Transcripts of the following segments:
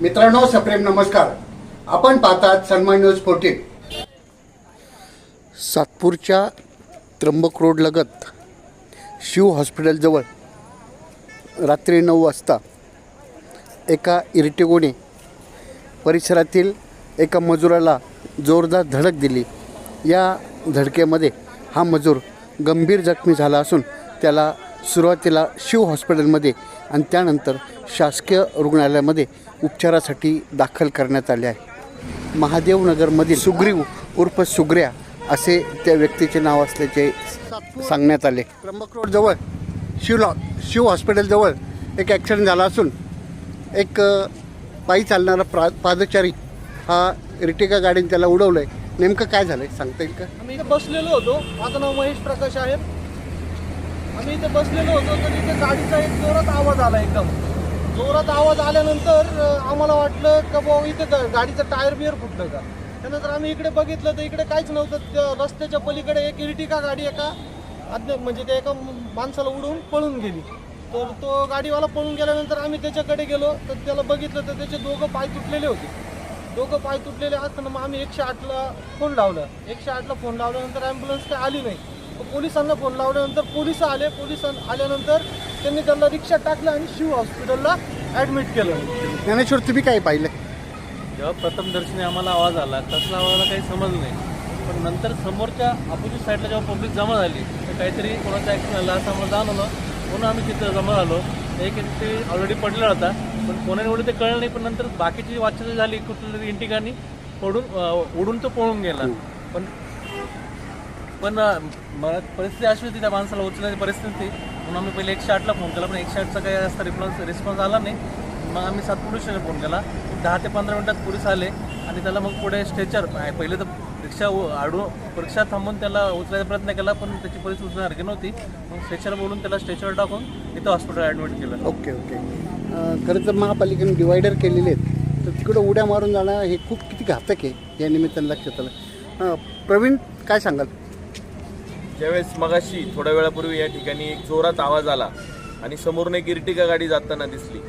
मित्रांनो सप्रेम नमस्कार. आपण पाहतात सन्मान न्यूज फोर्टीन. सातपूरच्या त्र्यंबक रोडलगत शिव हॉस्पिटलजवळ रात्री नऊ वाजता एका इरिटेगोने परिसरातील एका मजुराला जोरदार धडक दिली. या धडकेमध्ये हा मजूर गंभीर जखमी झाला असून त्याला सुरुवातीला शिव हॉस्पिटलमध्ये आणि त्यानंतर शासकीय रुग्णालयामध्ये उपचारासाठी दाखल करण्यात आले आहे. महादेवनगरमधील सुग्रीव उर्फ सुग्र्या असे त्या व्यक्तीचे नाव असल्याचे सांगण्यात आले. त्र्यंबक रोडजवळ शिव शिव हॉस्पिटलजवळ एक ॲक्सिडेंट झाला असून एक पायी चालणारा प्रा पादचारी हा रिटिका गाडीने त्याला उडवलं आहे नेमकं काय झालं आहे सांगता येईल का? मी बसलेलो होतो. माझं नाव महेश प्रकाश आहे. आम्ही इथे बसलेलो होतो तर इथे गाडीचा एक जोरात आवाज आला एकदम. जोरात आवाज आल्यानंतर आम्हाला वाटलं का भाऊ इथे गाडीचं टायर बिअर फुटलं का? त्यानंतर आम्ही इकडे बघितलं तर इकडे काहीच नव्हतं. त्या रस्त्याच्या पलीकडे एक इर्टिका गाडी एका अज्ञात म्हणजे त्या एका माणसाला उडवून पळून गेली. तर तो गाडीवाला पळून गेल्यानंतर आम्ही त्याच्याकडे गेलो तर त्याला बघितलं तर त्याचे दोघं पाय तुटलेले होते. दोघं पाय तुटलेले असताना मग आम्ही एकशे आठला फोन लावला. एकशे आठला फोन लावल्यानंतर ॲम्ब्युलन्स काय आली नाही. पोलिसांना फोन लावल्यानंतर पोलीस आले पोलीस आल्यानंतर त्यांनी त्याला रिक्षा टाकलं आणि शिव हॉस्पिटलला ॲडमिट केलं. ज्ञानेश्वर तुम्ही काय पाहिलं? जेव्हा प्रथम दर्शनी आम्हाला आवाज आला कसला आवाजाला काही समजलं नाही. पण नंतर समोरच्या अपोजिट साईडला जेव्हा पब्लिक जमा झाली तर काहीतरी कोणाचा ॲक्सिडेंट झाला असं आम्हाला जाणवलं. म्हणून आम्ही तिथं जमा झालो. एक व्यक्ती ऑलरेडी पडलेला होता पण कोणाने एवढं ते कळलं नाही पण नंतर बाकीची वाचत झाली कुठल्या तरी इंटिकानी पडून उडून तो पळून गेला. पण पण मला परिस्थिती अशी होती त्या माणसाला उचलण्याची परिस्थिती म्हणून आम्ही पहिले एकशे आठला फोन केला पण एकशे आठचा काही जास्त रिस्पॉन्स रिस्पॉन्स आला नाही. मग आम्ही सात पोलीस स्टेशनला फोन केला. दहा ते पंधरा मिनिटात पोलीस आले आणि त्याला मग पुढे स्ट्रेचर पहिले तर रिक्षा आडून रिक्षा थांबून त्याला उचलायचा प्रयत्न केला पण त्याची परिस्थिती उचलण्यासारखी नव्हती. मग स्ट्रेचर बोलून त्याला स्ट्रेचर टाकून इथं हॉस्पिटल ॲडमिट केलं. Okay okay. खरं तर महापालिकेने डिवायडर केलेले आहेत. तर तिकडं उड्या मारून जाणं हे खूप किती घातक आहे या निमित्तानं लक्षात आलं. प्रवीण काय सांगाल? ज्यावेळेस मगाशी थोड्या वेळापूर्वी या ठिकाणी एक जोरात आवाज आला आणि समोरून एक इर्टिका गाडी जाताना दिसली.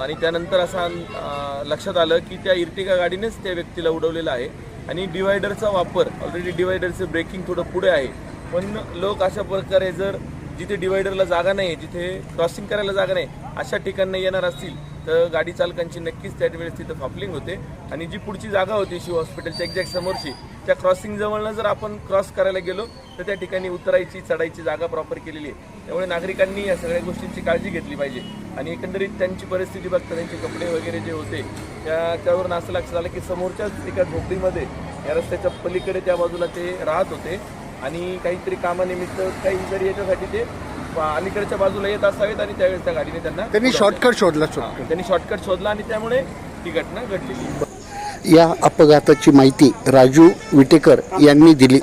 आणि त्यानंतर असं लक्षात आलं की त्या इर्टिका गाडीनेच त्या व्यक्तीला उडवलेलं आहे. आणि डिवायडरचा वापर ऑलरेडी डिवायडरचं ब्रेकिंग थोडं पुढे आहे. पण लोक अशा प्रकारे जर जिथे डिवायडरला जागा नाही जिथे क्रॉसिंग करायला जागा नाही अशा ठिकाणी येणार असतील तर गाडी चालकांची नक्कीच त्यावेळेस तिथं फापलिंग होते. आणि जी पुढची जागा होती शिव हॉस्पिटलच्या एक्झॅक्ट समोरची त्या क्रॉसिंग जवळनं जर आपण क्रॉस करायला गेलो तर त्या ठिकाणी उतरायची चढायची जागा प्रॉपर केलेली आहे. त्यामुळे नागरिकांनी या सगळ्या गोष्टींची काळजी घेतली पाहिजे. आणि एकंदरीत त्यांची परिस्थिती बघता त्यांचे कपडे वगैरे जे होते त्या त्यावरून असं लक्षात आलं की समोरच्याच एका झोपडीमध्ये या रस्त्याच्या पलीकडे त्या बाजूला ते राहत होते. आणि काहीतरी कामानिमित्त काही तरी याच्यासाठी ते अलीकडच्या बाजूला येत असावेत आणि त्यावेळेस त्या गाडीने त्यांना त्यांनी. शॉर्टकट शोधला त्यांनी शॉर्टकट शोधला आणि त्यामुळे ही घटना घडलेली. या अपघाताची माहिती राजू विटेकर यांनी दिली.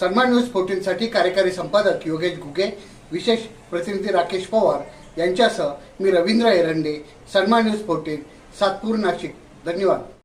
सन्मान न्यूज फोर्टीनसाठी कार्यकारी संपादक योगेश घुगे विशेष प्रतिनिधी राकेश पवार यांच्यासह मी रवींद्र एरंडे सन्मान न्यूज फोर्टीन सातपूर नाशिक. धन्यवाद.